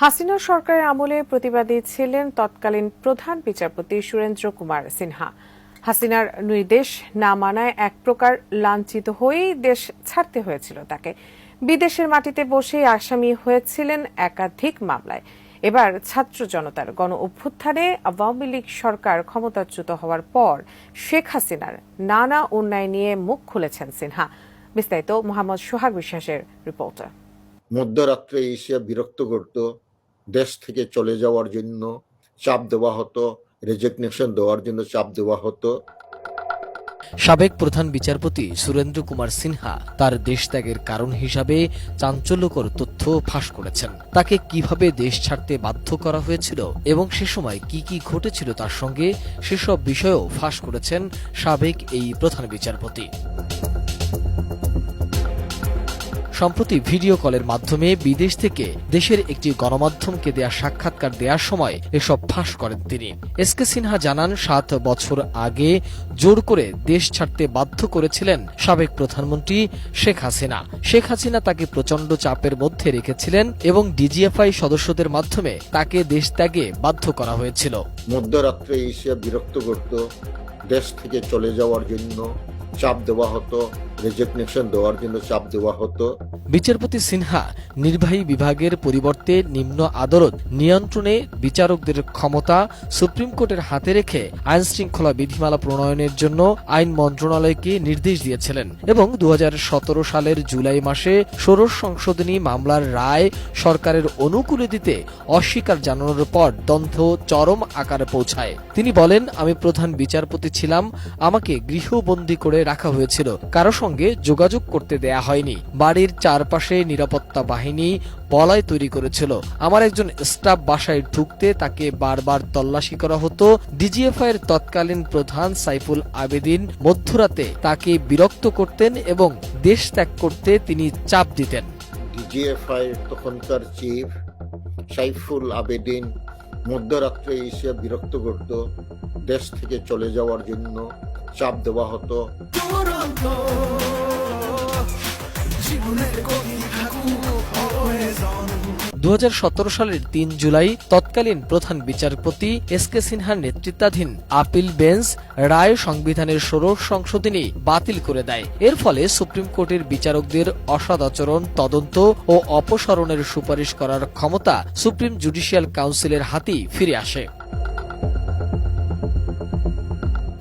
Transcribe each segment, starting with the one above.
হাসিনা সরকারের আমলে প্রতিবাদী ছিলেন তৎকালীন প্রধান বিচারপতি সুরেন্দ্র কুমার সিনহা। হাসিনার নির্দেশ না মানায় এক প্রকার লাঞ্ছিত হয়েই দেশ ছাড়তে হয়েছিল তাকে। বিদেশের মাটিতে বসেই আসামি হয়েছিলেন একাধিক মামলায়। এবার ছাত্র জনতার গণ অভ্যুত্থানে আওয়ামী লীগ সরকার ক্ষমতাচ্যুত হওয়ার পর শেখ হাসিনার নানা অন্যায় নিয়ে মুখ খুলেছেন সিনহা। বিস্তারিত মোহাম্মদ সোহাগ বিশ্বাসের রিপোর্টার মধ্যরাত্রে এসে বিরক্ত করত দেশ থেকে চলে যাওয়ার জন্য চাপ দেওয়া হতো রেজিগনেশন দেওয়ার জন্য চাপ দেওয়া হতো। সাবেক প্রধান বিচারপতি সুরেন্দ্র কুমার সিনহা তার দেশত্যাগের কারণ হিসাবে চাঞ্চল্যকর তথ্য ফাঁস করেছেন। তাকে কীভাবে দেশ ছাড়তে বাধ্য করা হয়েছিল এবং সে সময় কি কি ঘটেছিল তার সঙ্গে সেসব বিষয়েও ফাঁস করেছেন সাবেক এই প্রধান বিচারপতি। সম্প্রতি ভিডিও কলের মাধ্যমে বিদেশ থেকে দেশের একটি গণমাধ্যমকে দেয়া সাক্ষাৎকার দেওয়ার সময় এসব ফাঁস করেন তিনি। এস কে সিনহা জানান, সাত বছর আগে জোর করে দেশ ছাড়তে বাধ্য করেছিলেন সাবেক প্রধানমন্ত্রী শেখ হাসিনা। শেখ হাসিনা তাকে প্রচণ্ড চাপের মধ্যে রেখেছিলেন এবং ডিজিএফআই সদস্যদের মাধ্যমে তাকে দেশ ত্যাগে বাধ্য করা হয়েছিল। মধ্যরাত্রে এসে বিরক্ত করত, দেশ থেকে চলে যাওয়ার জন্য চাপ দেওয়া হতো রেজিগনেশন দেওয়ার জন্য চাপ দেওয়া হতো। বিচারপতি সিনহা নির্বাহী বিভাগের পরিবর্তে নিম্ন আদালত নিয়ন্ত্রণে বিচারকদের ক্ষমতা সুপ্রিম কোর্টের হাতে রেখে আইন শৃঙ্খলা বিধিমালা প্রণয়নের জন্য আইন মন্ত্রণালয়কে নির্দেশ দিয়েছিলেন এবং দু হাজার সতেরো সালের জুলাই মাসে ষোড়শ সংশোধনী মামলার রায় সরকারের অনুকূলে দিতে অস্বীকার জানানোর পর দ্বন্দ্ব চরম আকারে পৌঁছায়। তিনি বলেন, আমি প্রধান বিচারপতি ছিলাম, আমাকে গৃহবন্দী করে রাখা হয়েছিল। কারও সঙ্গে যোগাযোগ করতে দেয়া হয়নি। বাড়ির চারপাশে নিরাপত্তা বাহিনী বলয় তৈরি করেছিল। আমার একজন স্টাফ বাসায় ঢুকতে তাকে বারবার তল্লাশি করা হতো। ডিজিএফআই এর তৎকালীন প্রধান সাইফুল আবেদিন মধ্যরাতে তাকে বিরক্ত করতেন এবং দেশ ত্যাগ করতে তিনি চাপ দিতেন। ডিজিএফআই তখনকার চিফ সাইফুল আবেদিন মধ্যরাত্রে এসে বিরক্ত করত দেশ থেকে চলে যাওয়ার জন্য। চাপ দেওয়া হতো। দু সালের তিন জুলাই তৎকালীন প্রধান বিচারপতি এস কে সিনহার নেতৃত্বাধীন আপিল বেঞ্চ রায় সংবিধানের ষোড়শ সংশোধনী বাতিল করে দেয়। এর ফলে সুপ্রিম কোর্টের বিচারকদের অসৎ আচরণ তদন্ত ও অপসারণের সুপারিশ করার ক্ষমতা সুপ্রিম জুডিশিয়াল কাউন্সিলের হাতেই ফিরে আসে।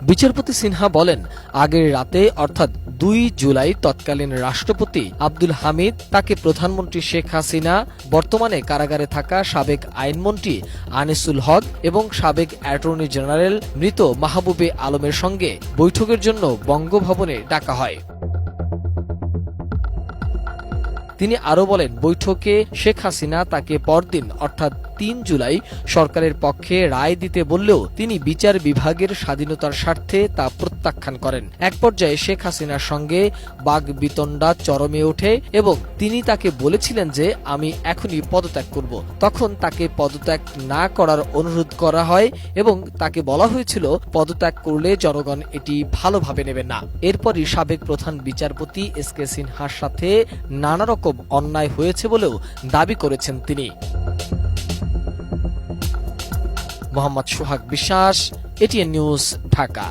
বিচারপতি সিনহা বলেন, আগের রাতে, অর্থাৎ দুই জুলাই তৎকালীন রাষ্ট্রপতি আব্দুল হামিদ তাকে প্রধানমন্ত্রী শেখ হাসিনা, বর্তমানে কারাগারে থাকা সাবেক আইনমন্ত্রী আনিসুল হক এবং সাবেক অ্যাটর্নি জেনারেল মৃত মাহবুবে আলমের সঙ্গে বৈঠকের জন্য বঙ্গভবনে ডাকা হয়। তিনি আরও বলেন, বৈঠকে শেখ হাসিনা তাকে পরদিন, অর্থাৎ তিন জুলাই সরকারের পক্ষে রায় দিতে বললেও তিনি বিচার বিভাগের স্বাধীনতার স্বার্থে তা প্রত্যাখ্যান করেন। এক পর্যায়ে শেখ হাসিনার সঙ্গে বাঘ বিতণ্ডা চরমে ওঠে এবং তিনি তাকে বলেছিলেন যে, আমি এখনই পদত্যাগ করব। তখন তাকে পদত্যাগ না করার অনুরোধ করা হয় এবং তাকে বলা হয়েছিল, পদত্যাগ করলে জনগণ এটি ভালোভাবে নেবে না। এরপরই সাবেক প্রধান বিচারপতি এস কে সিনহার সাথে নানা রকম অন্যায় হয়েছে বলেও দাবি করেছেন তিনি। মোহাম্মদ সোহাগ বিশ্বাস এটিএন নিউজ ঢাকা।